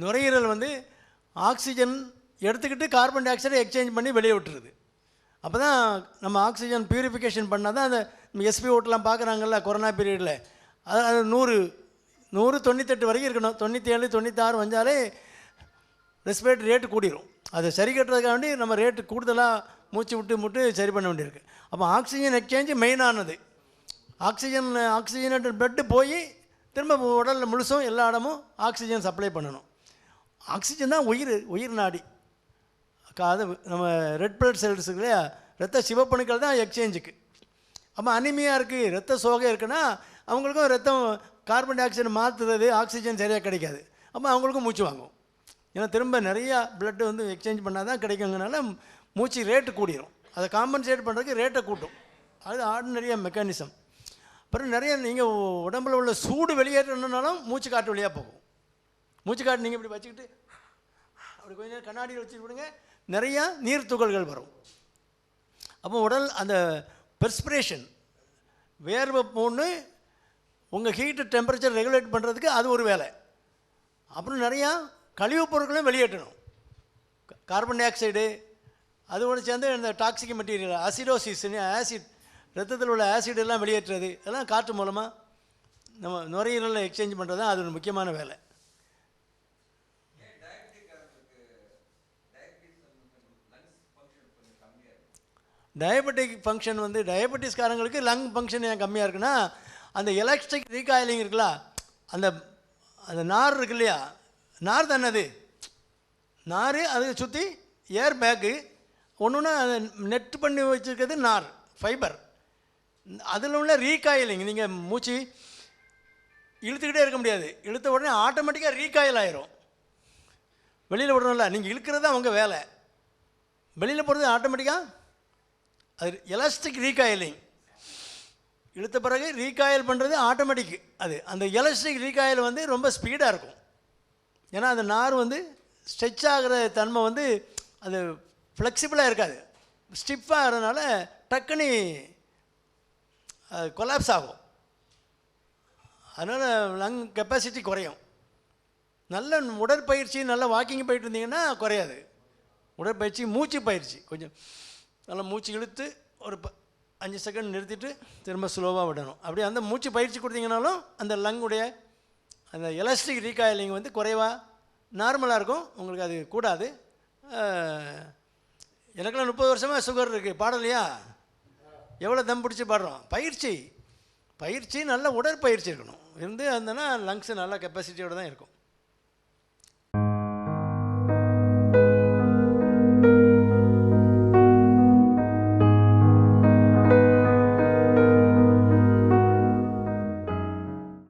நுரையீரல் வந்து ஆக்சிஜன் எடுத்துக்கிட்டு கார்பன் டை ஆக்சைடை எக்ஸ்சேஞ்ச் பண்ணி வெளியே விட்டுருது. அப்போ தான் நம்ம ஆக்சிஜன் பியூரிஃபிகேஷன் பண்ணால் தான் அந்த எஸ்பி ஓட்டெலாம் பார்க்குறாங்கல்ல கொரோனா பீரியடில் அது அது நூறு நூறு தொண்ணூத்தெட்டு வரைக்கும் இருக்கணும். தொண்ணூற்றி ஏழு தொண்ணூத்தாறு வந்தாலே ரெஸ்பிரேட்டரி ரேட்டு கூடிரும். அதை சரி கட்டுறதுக்காக வேண்டி நம்ம ரேட்டு கூடுதலாக மூச்சு விட்டு முட்டு சரி பண்ண வேண்டியிருக்கு. அப்போ ஆக்சிஜன் எக்ஸ்சேஞ்சு மெயினானது ஆக்சிஜன் ஆக்சிஜனேட்டட் பிளட்டு போய் திரும்ப உடலில் முழுசும் எல்லா இடமும் ஆக்சிஜன் சப்ளை பண்ணணும். ஆக்சிஜன் தான் உயிர் உயிர் நாடி. க- அது நம்ம ரெட் பிளட் செல்ஸ் இல்லையா? ரத்த சிவப்பணுக்கள் தான் எக்ஸ்சேஞ்சுக்கு அப்போ அனிமையாக இருக்குது ரத்த சோகை இருக்குன்னா அவங்களுக்கும் ரத்தம் கார்பன் டை ஆக்சைடு மாற்றுறது ஆக்சிஜன் சரியாக கிடைக்காது. அப்போ அவங்களுக்கும் மூச்சு வாங்கும். ஏன்னா திரும்ப நிறையா பிளட்டு வந்து எக்ஸ்சேஞ்ச் பண்ணால் தான் கிடைக்குங்கனால மூச்சு ரேட்டு கூடிரும். அதை காம்பன்சேட் பண்ணுறதுக்கு ரேட்டை கூட்டும். அது ஆர்டினரியாக மெக்கானிசம் அப்புறம் நிறைய நீங்கள் உடம்புல உள்ள சூடு வெளியேற்றணுன்னாலும் மூச்சு காற்று வழியாக போகும். மூச்சு நீங்கள் இப்படி வச்சுக்கிட்டு அப்படி கொஞ்ச நேரம் கண்ணாடியில் வச்சுட்டு விடுங்க. நிறையா நீர் துகள்கள் வரும். அப்போ உடல் அந்த பெர்ஸ்பிரேஷன் வேர்வை போன்னு உங்கள் ஹீட்டு டெம்பரேச்சர் ரெகுலேட் பண்ணுறதுக்கு அது ஒரு வேலை. அப்புறம் நிறையா கழிவுப் பொருட்களையும் வெளியேற்றணும். கார்பன் டை ஆக்சைடு அதோடு சேர்ந்து இந்த டாக்ஸிக் மெட்டீரியல் அசிடோசிஸ்னு ஆசிட் ரத்தத்தில் உள்ள ஆசிட் எல்லாம் வெளியேற்றுறது. இதெல்லாம் காற்று மூலமாக நம்ம நுரையீரலில் எக்ஸ்சேஞ்ச் பண்ணுறது தான் அது ஒரு முக்கியமான வேலை. டயபெட்டிக் ஃபங்க்ஷன் வந்து டயபெட்டிஸ்காரங்களுக்கு லங் ஃபங்க்ஷன் ஏன் கம்மியாக இருக்குன்னா அந்த எலக்ட்ரிக் ரீகாயிலிங் இருக்குல்ல அந்த அந்த நார் இருக்கு இல்லையா நார் தானே அது? நார் அதை சுற்றி ஏர் பேக்கு ஒன்று ஒன்று நெட் பண்ணி வச்சுருக்கிறது நார் ஃபைபர் அதில் உள்ள ரீகாயிலிங் நீங்கள் மூச்சு இழுத்துக்கிட்டே இருக்க முடியாது. இழுத்த உடனே ஆட்டோமேட்டிக்காக ரீகாயில் ஆயிரும். வெளியில் விடணும்ல நீங்கள் இழுக்கிறது தான் உங்கள் வேலை. வெளியில் போகிறது ஆட்டோமேட்டிக்காக அது எலாஸ்டிக் ரீகாயிலிங் இழுத்த பிறகு ரீகாயில் பண்ணுறது ஆட்டோமேட்டிக் அது அந்த எலாஸ்டிக் ரீகாயில் வந்து ரொம்ப ஸ்பீடாக இருக்கும். ஏன்னா அந்த நார் வந்து ஸ்ட்ரெச் ஆகிற தன்மை வந்து அது ஃப்ளெக்சிபிளாக இருக்காது. ஸ்டிஃபாக ஆகிறதுனால டக்குன்னு கொலாப்ஸ் ஆகும். அதனால் லங் கெப்பாசிட்டி குறையும். நல்ல உடற்பயிற்சி நல்லா வாக்கிங் போயிட்டு இருந்தீங்கன்னா குறையாது. உடற்பயிற்சி மூச்சு பயிற்சி கொஞ்சம். நல்லா மூச்சு இழுத்து ஒரு ப அஞ்சு செகண்ட் நிறுத்திட்டு திரும்ப ஸ்லோவாக விடணும். அப்படி அந்த மூச்சு பயிற்சி கொடுத்தீங்கனாலும் அந்த லங்குடைய அந்த எலாஸ்டிக் ரீகாயிலிங் வந்து குறைவாக நார்மலாக இருக்கும். உங்களுக்கு அது கூடாது. எனக்கெல்லாம் முப்பது வருஷமாக சுகர் இருக்குது பாடலையா? எவ்வளோ தம் பிடிச்சி பாடுறோம்? பயிற்சி. பயிற்சி நல்ல உடற்பயிற்சி இருக்கணும். இருந்து இருந்தனா லங்ஸ் நல்ல கெப்பாசிட்டியோடு தான் இருக்கும்.